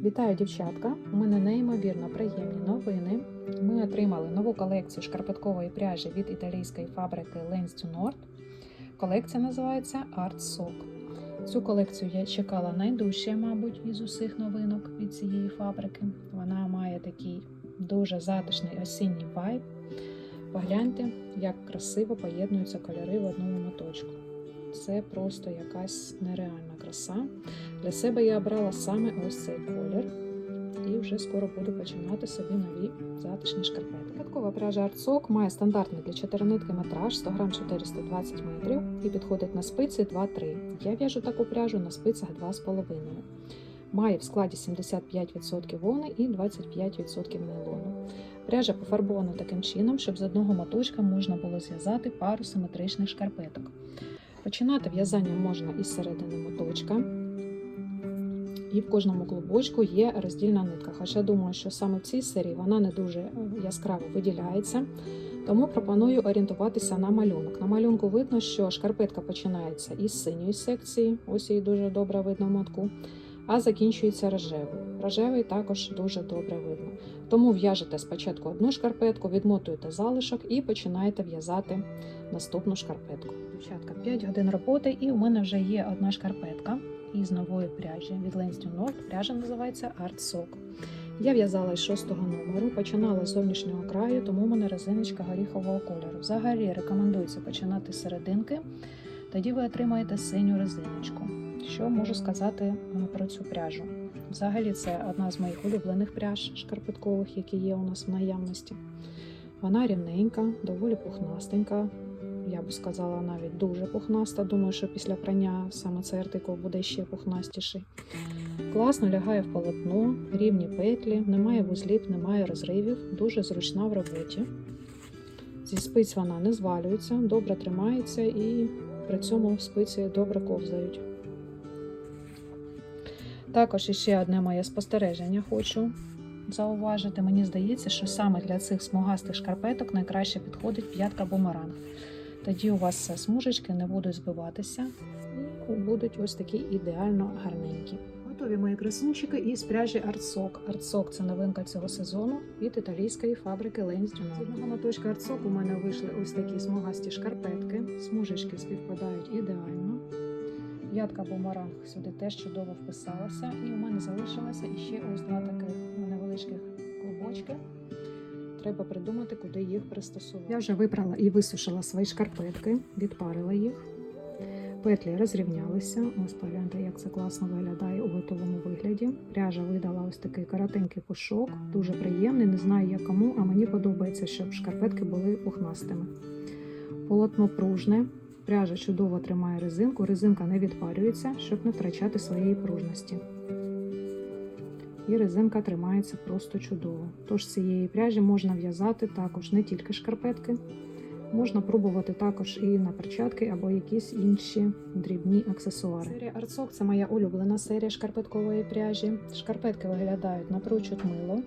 Вітаю, дівчатка! У мене неймовірно приємні новини. Ми отримали нову колекцію шкарпеткової пряжі від італійської фабрики Lens to Nord. Колекція називається Art Sock. Цю колекцію я чекала найдужче, мабуть, із усіх новинок від цієї фабрики. Вона має такий дуже затишний осінній вайб. Погляньте, як красиво поєднуються кольори в одному моточку. Це просто якась нереальна краса. Для себе я обрала саме ось цей колір. І вже скоро буду починати собі нові затишні шкарпетки. Каткова пряжа Артсок має стандартний для 4 нитки метраж 100 грам 420 метрів і підходить на спиці 2-3. Я в'яжу таку пряжу на спицях 2,5. Має в складі 75% вовни і 25% нейлону. Пряжа пофарбована таким чином, щоб з одного моточка можна було зв'язати пару симетричних шкарпеток. Починати в'язання можна із середини моточка. І в кожному клубочку є роздільна нитка. Хоча думаю, що саме в цій серії вона не дуже яскраво виділяється. Тому пропоную орієнтуватися на малюнок. На малюнку видно, що шкарпетка починається із синьої секції, ось її дуже добре видно в мотку, а закінчується рожевою. Рожевий також дуже добре видно. Тому в'яжете спочатку одну шкарпетку, відмотуєте залишок і починаєте в'язати наступну шкарпетку. Дівчатка, 5 годин роботи, і у мене вже є одна шкарпетка із нової пряжі від to Nord. Пряжа називається Art Sock. Я в'язала із шостого номеру, починала з зовнішнього краю, тому у мене резиночка горіхового кольору. Взагалі рекомендується починати з серединки, тоді ви отримаєте синю резиночку. Що можу сказати про цю пряжу? Взагалі, це одна з моїх улюблених пряж шкарпеткових, які є у нас в наявності. Вона рівненька, доволі пухнастенька. Я би сказала, навіть дуже пухнаста. Думаю, що після прання саме цей артикул буде ще пухнастіший. Класно лягає в полотно, рівні петлі, немає вузлів, немає розривів, дуже зручна в роботі. Зі спиць вона не звалюється, добре тримається і при цьому спиці добре ковзають. Також іще одне моє спостереження хочу зауважити. Мені здається, що саме для цих смугастих шкарпеток найкраще підходить п'ятка бумеранг. Тоді у вас смужечки не будуть збиватися і будуть ось такі ідеально гарненькі. Готові мої красунчики із пряжі Артсок. Артсок це новинка цього сезону від італійської фабрики Lens З одного моточка Артсок у мене вийшли ось такі смугасті шкарпетки. Смужечки співпадають ідеально. Ядка бумеранг сюди теж чудово вписалася, і у мене залишилося іще ось два таких невеличких клубочки. Треба придумати, куди їх пристосувати. Я вже випрала і висушила свої шкарпетки, відпарила їх. Петлі розрівнялися. Ось погляньте, як це класно виглядає у готовому вигляді. Пряжа видала ось такий коротенький пушок, дуже приємний. Не знаю як кому, а мені подобається, щоб шкарпетки були пухнастими. Полотно пружне. Пряжа чудово тримає резинку, резинка не відпарюється, щоб не втрачати своєї пружності. І резинка тримається просто чудово. Тож з цієї пряжі можна в'язати також не тільки шкарпетки, можна пробувати також і на перчатки або якісь інші дрібні аксесуари. Серія Артсок це моя улюблена серія шкарпеткової пряжі. Шкарпетки виглядають напрочуд мило.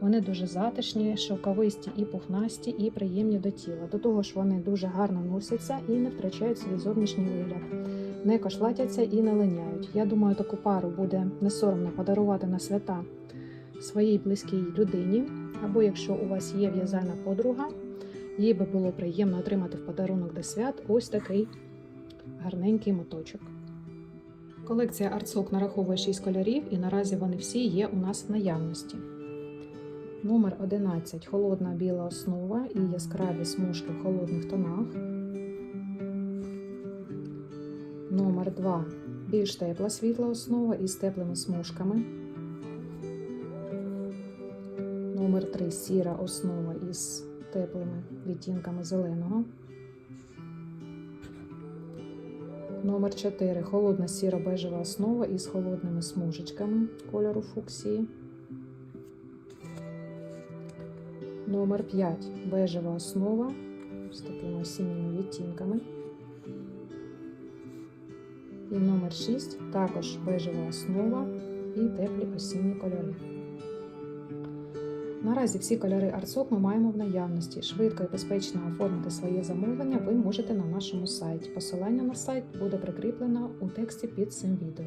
Вони дуже затишні, шовковисті і пухнасті, і приємні до тіла. До того ж, вони дуже гарно носяться і не втрачають свій зовнішній вигляд, не кошлатяться і не линяють. Я думаю, таку пару буде не соромно подарувати на свята своїй близькій людині. Або якщо у вас є в'язальна подруга, їй би було приємно отримати в подарунок до свят ось такий гарненький моточок. Колекція Артсок нараховує 6 кольорів, і наразі вони всі є у нас в наявності. Номер 11 холодна біла основа і яскраві смужки в холодних тонах. Номер 2 більш тепла світла основа із теплими смужками. Номер 3 сіра основа із теплими відтінками зеленого. Номер 4 холодна сіро бежева основа із холодними смужечками кольору фуксії. Номер 5 бежева основа з такими осінніми відтінками. І номер 6 також бежева основа і теплі осінні кольори. Наразі всі кольори Артсок ми маємо в наявності. Швидко і безпечно оформити своє замовлення ви можете на нашому сайті. Посилання на сайт буде прикріплено у тексті під цим відео.